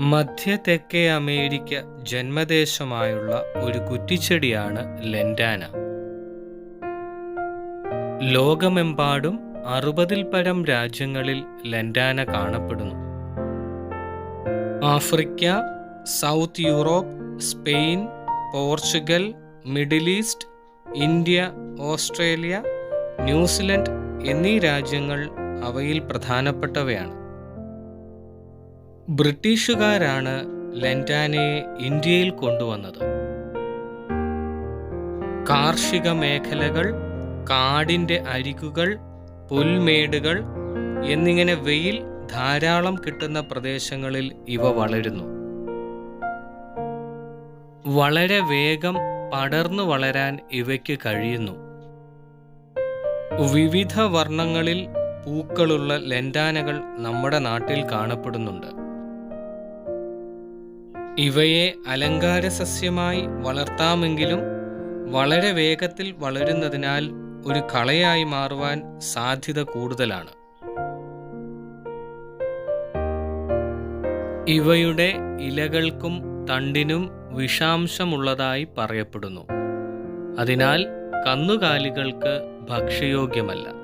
മധ്യ തെക്കേ അമേരിക്ക ജന്മദേശമായുള്ള ഒരു കുറ്റിച്ചെടിയാണ് ലെൻഡാന. ലോകമെമ്പാടും അറുപതിൽ പരം രാജ്യങ്ങളിൽ ലെൻഡാന കാണപ്പെടുന്നു. Africa South Europe Spain Portugal Middle East India Australia New Zealand എന്നീ രാജ്യങ്ങൾ അവയിൽ പ്രധാനപ്പെട്ടവയാണ്. ബ്രിട്ടീഷുകാരാണ് ലെന്റാനയെ ഇന്ത്യയിൽ കൊണ്ടുവന്നത്. കാർഷിക മേഖലകൾ കാടിന്റെ അരികുകൾ പുൽമേടുകൾ എന്നിങ്ങനെ വെയിൽ ധാരാളം കിട്ടുന്ന പ്രദേശങ്ങളിൽ ഇവ വളരുന്നു. വളരെ വേഗം പടർന്നു വളരാൻ ഇവയ്ക്ക് കഴിയുന്നു. വിവിധ വർണങ്ങളിൽ പൂക്കളുള്ള ലെൻഡാനകൾ നമ്മുടെ നാട്ടിൽ കാണപ്പെടുന്നുണ്ട്. ഇവയെ അലങ്കാര സസ്യമായി വളർത്താമെങ്കിലും വളരെ വേഗത്തിൽ വളരുന്നതിനാൽ ഒരു കളയായി മാറുവാൻ സാധ്യത കൂടുതലാണ്. ഇവയുടെ ഇലകൾക്കും തണ്ടിനും വിഷാംശമുള്ളതായി പറയപ്പെടുന്നു. അതിനാൽ കന്നുകാലികൾക്ക് ഭക്ഷ്യയോഗ്യമല്ല.